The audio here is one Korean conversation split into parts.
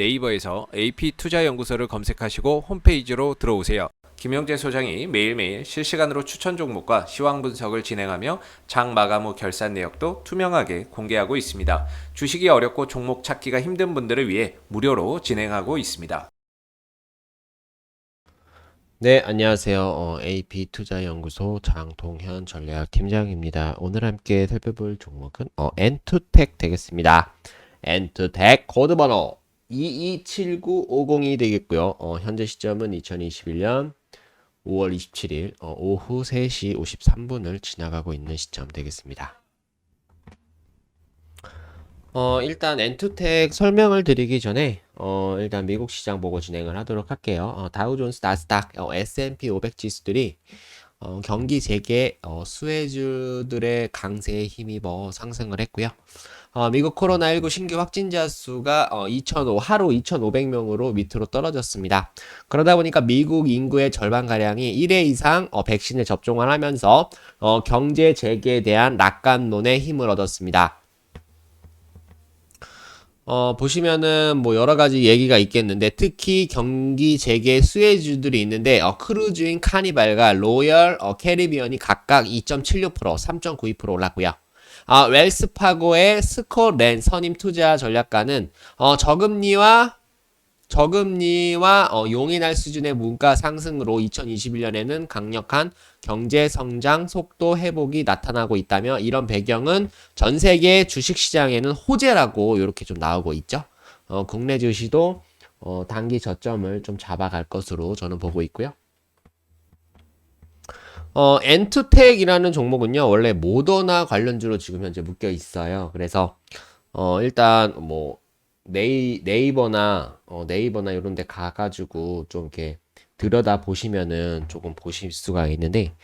네이버에서 AP투자연구소를 검색하시고 홈페이지로 들어오세요. 김영재 소장이 매일매일 실시간으로 추천 종목과 시황 분석을 진행하며 장 마감 후 결산 내역도 투명하게 공개하고 있습니다. 주식이 어렵고 종목 찾기가 힘든 분들을 위해 무료로 진행하고 있습니다. 네, 안녕하세요. 어, AP투자연구소 장동현 전략 팀장입니다. 오늘 함께 살펴볼 종목은 어, 엔투텍 되겠습니다. 엔투텍 코드 번호 2279502 되겠고요. 어, 현재 시점은 2021년 5월 27일 어, 오후 3시 53분을 지나가고 있는 시점 되겠습니다. 어, 일단 엔투텍 설명을 드리기 전에 어, 일단 미국 시장 보고 진행을 하도록 할게요. 어, 다우존스, 나스닥, 어, S&P 500 지수들이 어, 경기 재개 어, 수혜주들의 강세에 힘입어 상승을 했고요. 어, 미국 코로나19 신규 확진자 수가 어, 2,005 하루 2,500명으로 밑으로 떨어졌습니다. 그러다 보니까 미국 인구의 절반 가량이 1회 이상 어, 백신을 접종을 하면서 어, 경제 재개에 대한 낙관론에 힘을 얻었습니다. 어, 보시면은 뭐 여러 가지 얘기가 있겠는데 특히 경기 재개 수혜주들이 있는데 어, 크루즈인 카니발과 로열, 어, 캐리비언이 각각 2.76%, 3.92% 올랐고요. 아, 웰스파고의 스코렌 선임 투자 전략가는 어, 저금리와 저금리와 어, 용인할 수준의 물가 상승으로 2021년에는 강력한 경제 성장 속도 회복이 나타나고 있다며 이런 배경은 전 세계 주식 시장에는 호재라고 이렇게 좀 나오고 있죠. 어, 국내 주시도 어, 단기 저점을 좀 잡아갈 것으로 저는 보고 있고요. 어, 엔투텍이라는 종목은요, 원래 모더나 관련주로 지금 현재 묶여 있어요. 그래서, 어, 일단, 뭐, 네이, 네이버나, 어, 네이버나 이런 데 가가지고 좀 이렇게 들여다 보시면은 조금 보실 수가 있는데,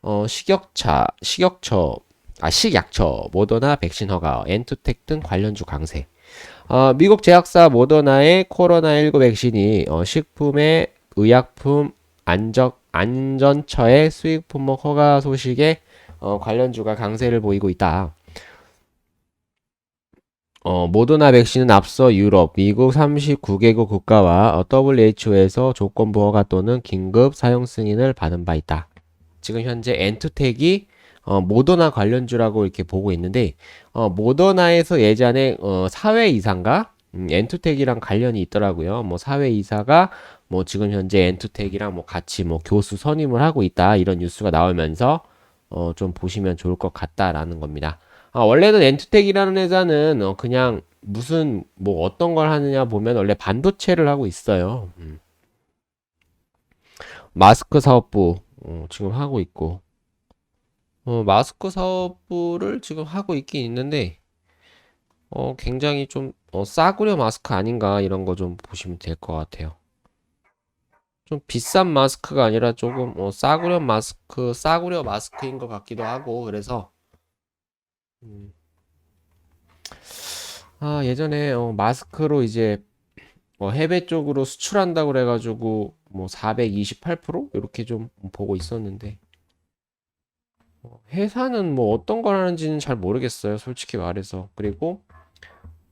어, 식약차, 식약처, 아, 식약처, 모더나 백신 허가, 엔투텍 등 관련주 강세. 어, 미국 제약사 모더나의 코로나19 백신이 어, 식품의 의약품 안적, 안전처의 수입 품목 허가 소식에 어, 관련주가 강세를 보이고 있다. 어, 모더나 백신은 앞서 유럽, 미국 39개국 국가와 어, WHO에서 조건 부 허가 또는 긴급 사용 승인을 받은 바 있다. 지금 현재 엔투텍이 어, 모더나 관련주라고 이렇게 보고 있는데 어, 모더나에서 예전에 어, 사회 이사인가 음, 엔투텍이랑 관련이 있더라고요. 뭐 사회 이사가 뭐 지금 현재 엔투텍이랑 뭐 같이 뭐 교수 선임을 하고 있다 이런 뉴스가 나오면서 어, 좀 보시면 좋을 것 같다라는 겁니다. 아, 원래는 엔투텍이라는 회사는 어, 그냥 무슨 뭐 어떤 걸 하느냐 보면 원래 반도체를 하고 있어요. 음. 마스크 사업부 어, 지금 하고 있고 어, 마스크 사업부를 지금 하고 있긴 있는데 어, 굉장히 좀 어, 싸구려 마스크 아닌가 이런 거 좀 보시면 될 것 같아요. 좀 비싼 마스크가 아니라 조금 어, 싸구려 마스크, 싸구려 마스크인 것 같기도 하고 그래서 음. 아, 예전에 어, 마스크로 이제 어, 해외 쪽으로 수출한다고 그래가지고 뭐 428% 이렇게 좀 보고 있었는데 어, 회사는 뭐 어떤 걸 하는지는 잘 모르겠어요, 솔직히 말해서. 그리고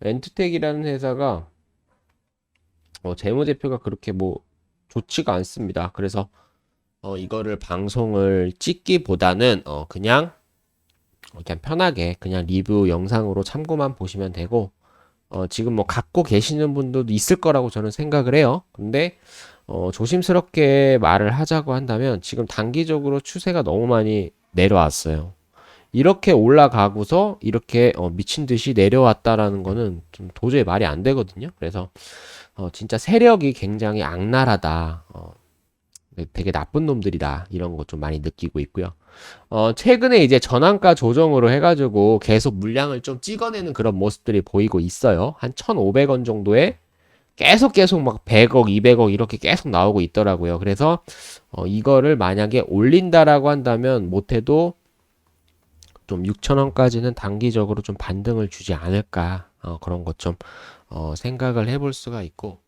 엔투텍이라는 회사가 어, 재무제표가 그렇게 뭐 좋지가 않습니다. 그래서 어, 이거를 방송을 찍기보다는 어, 그냥 그냥 편하게 그냥 리뷰 영상으로 참고만 보시면 되고 어, 지금 뭐 갖고 계시는 분들도 있을 거라고 저는 생각을 해요. 근데 어, 조심스럽게 말을 하자고 한다면 지금 단기적으로 추세가 너무 많이 내려왔어요. 이렇게 올라가고서 이렇게 어, 미친 듯이 내려왔다라는 거는 좀 도저히 말이 안 되거든요. 그래서 어, 진짜 세력이 굉장히 악랄하다. 어, 되게 나쁜 놈들이다. 이런 거 좀 많이 느끼고 있고요. 어, 최근에 이제 전환가 조정으로 해가지고 계속 물량을 좀 찍어내는 그런 모습들이 보이고 있어요. 한 1,500원 정도에 계속 계속 막 100억, 200억 이렇게 계속 나오고 있더라고요. 그래서 어, 이거를 만약에 올린다라고 한다면 못해도 좀 6천원까지는 단기적으로 좀 반등을 주지 않을까 어, 그런 것 좀 어, 생각을 해볼 수가 있고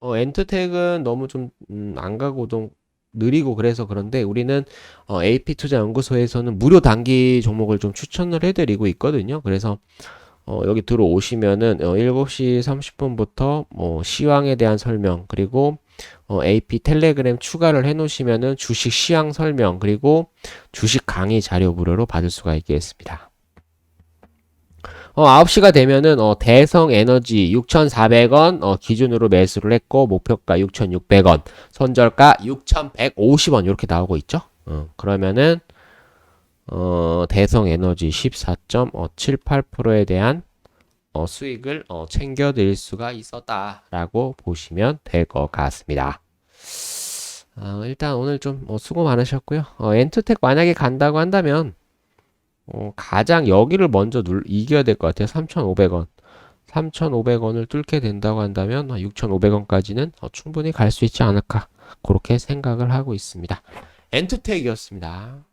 어, 엔트텍은 너무 좀 음, 안 가고 좀 느리고 그래서 그런데 우리는 어, AP 투자 연구소에서는 무료 단기 종목을 좀 추천을 해드리고 있거든요. 그래서 어, 여기 들어오시면은 어, 7시 30분부터 뭐 시황에 대한 설명 그리고 어, AP 텔레그램 추가를 해 놓으시면은 주식 시황 설명 그리고 주식 강의 자료 무료로 받을 수가 있겠습니다. 어, 9시가 되면은 어, 대성 에너지 6,400원 어, 기준으로 매수를 했고 목표가 6,600원, 손절가 6,150원 이렇게 나오고 있죠. 어, 그러면은 어, 대성 에너지 14.78%에 대한 어, 수익을 어, 챙겨 드릴 수가 있었다라고 보시면 될 것 같습니다. 어, 일단 오늘 좀 어, 수고 많으셨고요. 어, 엔투텍 만약에 간다고 한다면 어, 가장 여기를 먼저 눌, 이겨야 될 것 같아요. 3,500원. 3,500원을 뚫게 된다고 한다면 6,500원까지는 어, 충분히 갈 수 있지 않을까. 그렇게 생각을 하고 있습니다. 엔투텍이었습니다.